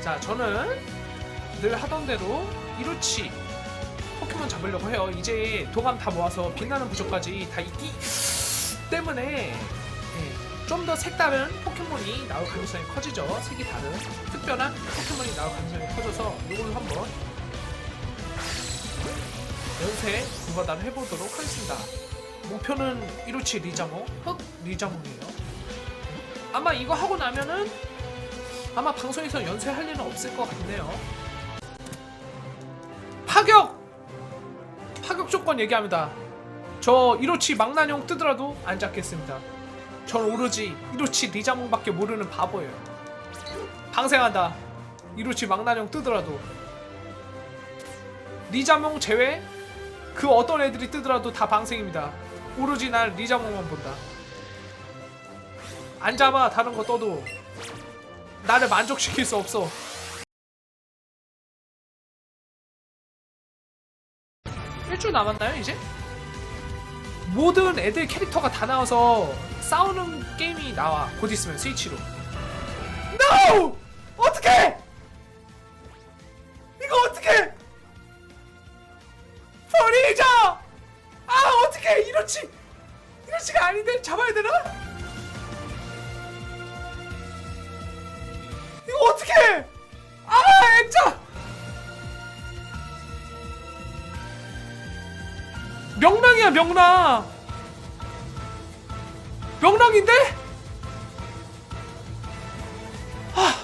자, 저는 늘 하던 대로 이루치 포켓몬 잡으려고 해요. 이제 도감 다 모아서 빛나는 부족까지 다 있기 때문에 네, 좀더 색다른 포켓몬이 나올 가능성이 커지죠. 색이 다른 특별한 포켓몬이 나올 가능성이 커져서 이걸로 한번 연쇄 구가다를 해보도록 하겠습니다. 목표는 이루치 리자몽, 흑 리자몽이에요. 아마 이거 하고 나면은 아마 방송에서 연쇄할 일은 없을 것 같네요. 파격! 파격 조건 얘기합니다. 저 이로치 망나뇽 뜨더라도 안 잡겠습니다. 전 오로지 이로치 리자몽밖에 모르는 바보예요. 방생한다. 이로치 망나뇽 뜨더라도 리자몽 제외 그 어떤 애들이 뜨더라도 다 방생입니다. 오로지 날 리자몽만 본다. 안 잡아 다른 거 떠도 나를 만족시킬 수 없어. 일주 남았나요 이제? 모든 애들 캐릭터가 다 나와서 싸우는 게임이 나와 곧 있으면 스위치로. NO! 어떻게? 이거 어떻게? 버리자! 아 어떻게 이렇지? 이렇지가 아닌데 잡아야 되나? 명랑이야 명랑. 명랑인데? 아,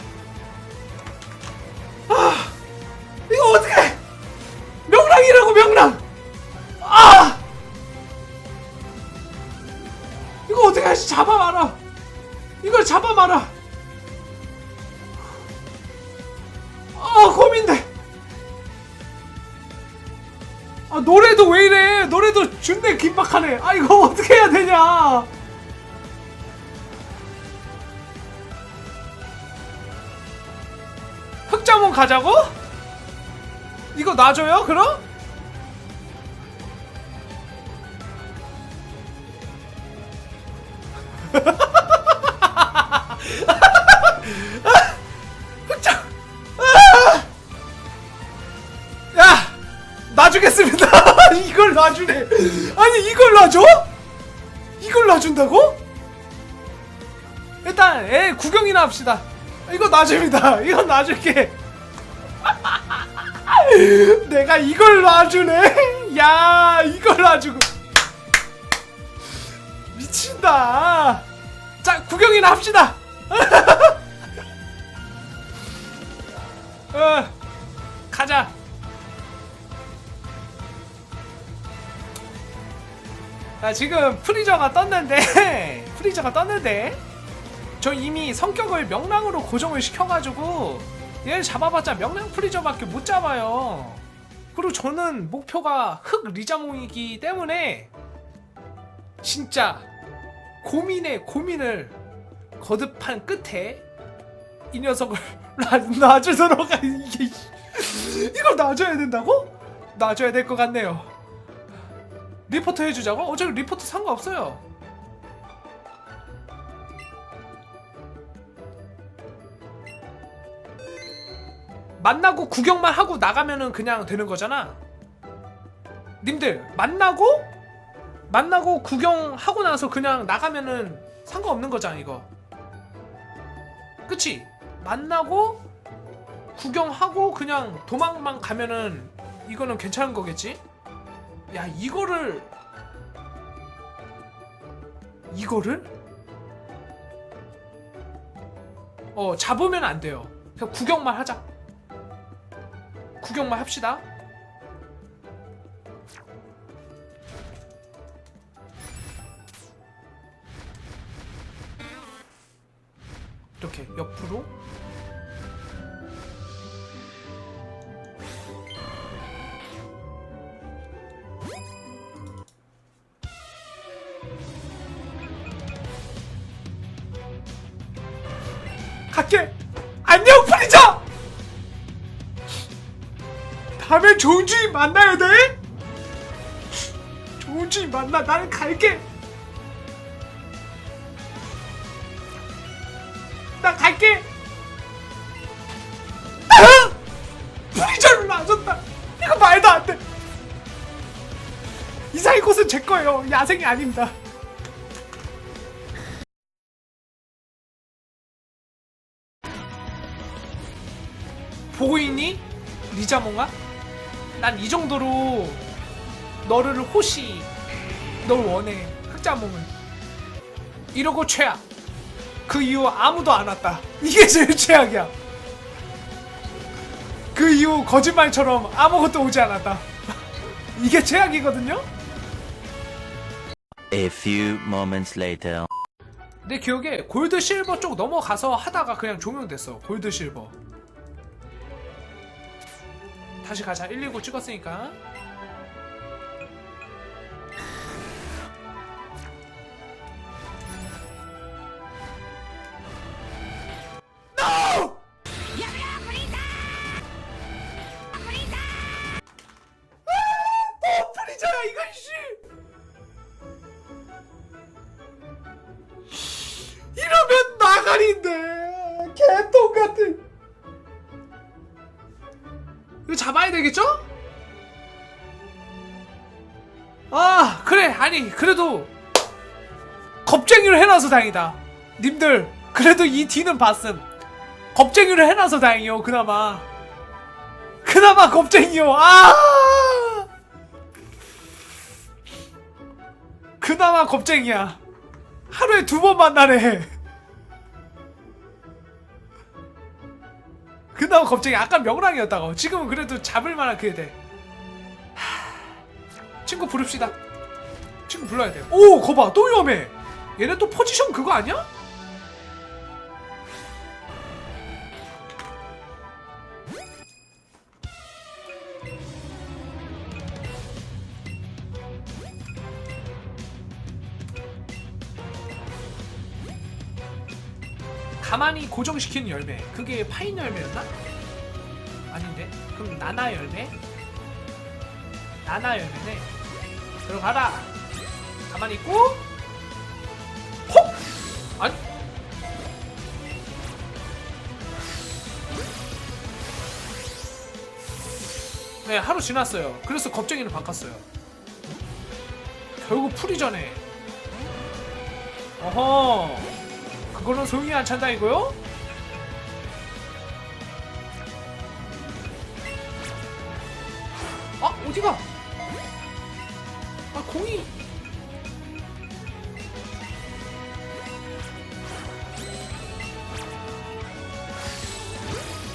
아, 이거 어떻게? 명랑이라고 명랑. 아, 이거 어떻게 다시 잡아 말아. 이걸 잡아 말아. 아 노래도 왜 이래? 노래도 준대 긴박하네. 아 이거 어떻게 해야 되냐? 흑자몽 가자고? 이거 놔줘요? 그럼? 흑자. 아! 야, 놔주겠습니다. 이걸 놔주네. 아니 이걸 놔줘? 이걸 놔준다고? 일단 애 구경이나 합시다. 이거 놔줍니다. 이거 놔줄게. 내가 이걸 놔주네. 야, 이걸 놔주고 미친다. 자, 구경이나 합시다. 어, 가자. 자, 지금 프리저가 떴는데 프리저가 떴는데 저 이미 성격을 명랑으로 고정을 시켜가지고 얘를 잡아봤자 명랑 프리저밖에 못 잡아요. 그리고 저는 목표가 흑 리자몽이기 때문에 진짜 고민에 고민을 거듭한 끝에 이 녀석을 놔- 놔주도록 하 이게 이걸 놔줘야 된다고? 놔줘야 될 것 같네요. 리포터 해주자고? 어차피 리포터 상관없어요. 만나고 구경만 하고 나가면은 그냥 되는 거잖아. 님들 만나고 만나고 구경하고 나서 그냥 나가면은 상관없는 거잖아 이거. 그치? 만나고 구경하고 그냥 도망만 가면은 이거는 괜찮은 거겠지? 야 이거를 이거를 어 잡으면 안 돼요. 그냥 구경만 하자. 구경만 합시다. 이렇게 옆으로 부탁해. 안녕 프리자. 다음에 좋은 주인 만나야 돼. 네? 좋은 주인 만나. 나는 갈게. 나 갈게. 아! 프리자를 놔줬다. 이거 말도 안 돼. 이사의 곳은 제 거예요. 야생이 아닙니다. 보고 있니? 리자몽아? 난 이 정도로 너를 호시 널 원해 흑자몽은 이러고 최악 그 이후 아무도 안 왔다 이게 제일 최악이야 그 이후 거짓말처럼 아무것도 오지 않았다 이게 최악이거든요? A few moments later. 내 기억에 골드 실버 쪽 넘어가서 하다가 그냥 종영됐어 골드 실버 다시 가자. 119 찍었으니까. NO! 아, 또 프리저야 이거 씨! 이러면 나가리인데. 개똥 같은 이거 잡아야 되겠죠? 아 그래. 아니 그래도 겁쟁이를 해놔서 다행이다. 님들 그래도 이 뒤는 봤음. 겁쟁이를 해놔서 다행이요 그나마. 그나마 겁쟁이요. 아! 그나마 겁쟁이야. 하루에 두 번 만나네. 그나마 겁쟁이 아까 명랑이었다고. 지금은 그래도 잡을 만한 그게 돼. 하... 친구 부릅시다. 친구 불러야 돼. 오, 거봐, 또 위험해. 얘네 또 포지션 그거 아니야? 가만히 고정시키는 열매. 그게 파인 열매였나? 아닌데. 그럼 나나 열매? 나나 열매네. 들어가라. 가만히 있고. 콕! 아니. 네, 하루 지났어요. 그래서 겁쟁이를 바꿨어요. 결국 풀이 전에. 어허. 그거는 소용이 안 찬다 이거요? 아 어디가? 아 공이.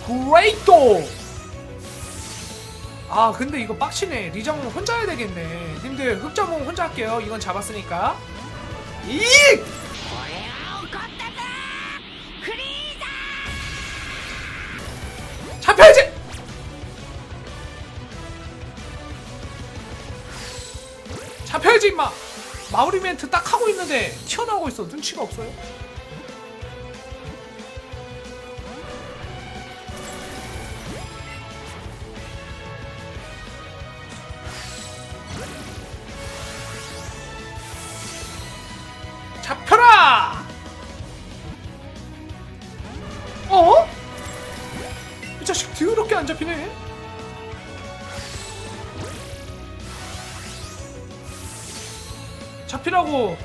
그레이토! 아 근데 이거 빡치네. 리자몽 혼자 해야 되겠네. 님들 흑자몽 혼자 할게요. 이건 잡았으니까. 이! 잡 임마! 마무리 멘트 딱 하고 있는데 튀어나오고 있어 눈치가 없어요 잡혀라! 어? 이 자식 더럽게 안 잡히네. 잡히라고.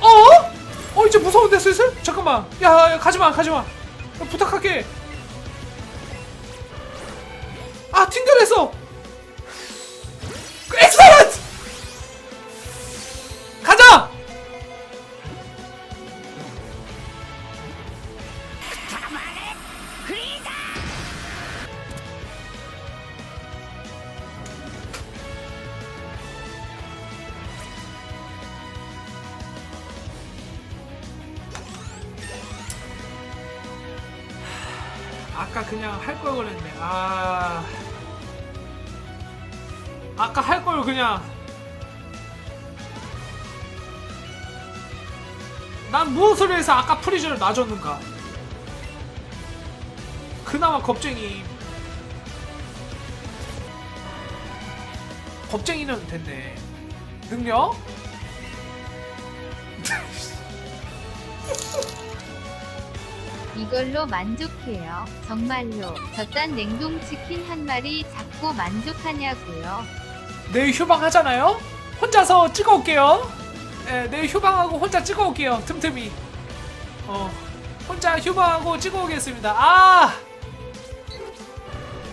어? 어 이제 무서운데 슬슬? 잠깐만. 야, 야 가지마 가지마. 야, 부탁할게. 아까 그냥 할 걸 그랬네. 아. 아까 할 걸 그냥. 난 무엇을 해서 아까 프리즈를 놔줬는가? 그나마 겁쟁이. 겁쟁이는 됐네. 능력? 이걸로 만족해요. 정말로 저딴 냉동 치킨 한 마리 잡고 만족하냐고요. 내일 휴방 하잖아요? 혼자서 찍어 올게요. 예, 내일 휴방하고 혼자 찍어 올게요. 틈틈이. 어, 혼자 휴방하고 찍어 오겠습니다. 아!